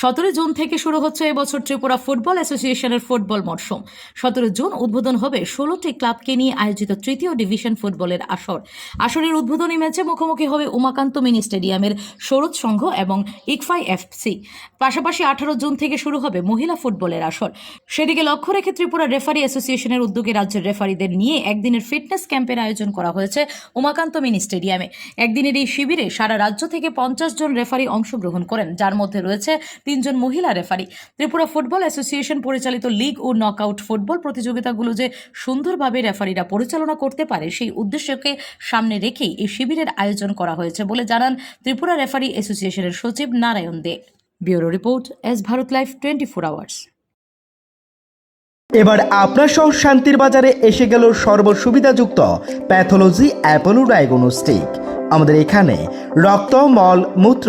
সতেরো জুন থেকে শুরু হচ্ছে এবছর ত্রিপুরা ফুটবল অ্যাসোসিয়েশনের ফুটবল মরশুম। সতেরো জুন উদ্বোধন হবে ষোলোটি ক্লাবকে নিয়ে আয়োজিত তৃতীয় ডিভিশন ফুটবলের আসর। আসরের উদ্বোধনী ম্যাচে মুখোমুখি হবে উমাকান্ত মিনি স্টেডিয়ামের সরোদ সংঘ এবং ইকফাই এফসি। পাশাপাশি আঠারো জুন থেকে শুরু হবে মহিলা ফুটবলের আসর। সেদিকে লক্ষ্য রেখে ত্রিপুরা রেফারি অ্যাসোসিয়েশনের উদ্যোগে রাজ্যের রেফারিদের নিয়ে একদিনের ফিটনেস ক্যাম্পের আয়োজন করা হয়েছে উমাকান্ত মিনি স্টেডিয়ামে। একদিনের এই শিবিরে সারা রাজ্য থেকে পঞ্চাশ জন রেফারি অংশগ্রহণ করেন, যার মধ্যে রয়েছে তিনজন মহিলা রেফারি। ত্রিপুরা ফুটবল অ্যাসোসিয়েশন পরিচালিত লিগ ও নকআউট ফুটবল প্রতিযোগিতাগুলো যে সুন্দরভাবে রেফারিরা পরিচালনা করতে পারে, সেই উদ্দেশ্যকে সামনে রেখেই এই শিবিরের আয়োজন করা হয়েছে বলে জানান ত্রিপুরা রেফারি অ্যাসোসিয়েশনের সচিব Narayan De. Bureau report, S Bharat live twenty four hours. এবার আপনার সহ শান্তির বাজারে এসে গেল সর্বসুবিধাযুক্ত প্যাথোলজি অ্যাপোলো ডায়াগনস্টিক। আমাদের এখানে রক্ত, মল, মূত্র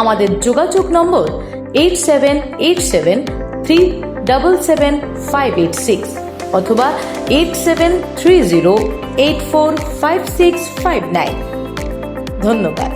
আমাদের যোগাযোগ number eight seven eight seven three double seven five eight six অথবা eight seven three zero eight four five six five nine. ধন্যবাদ।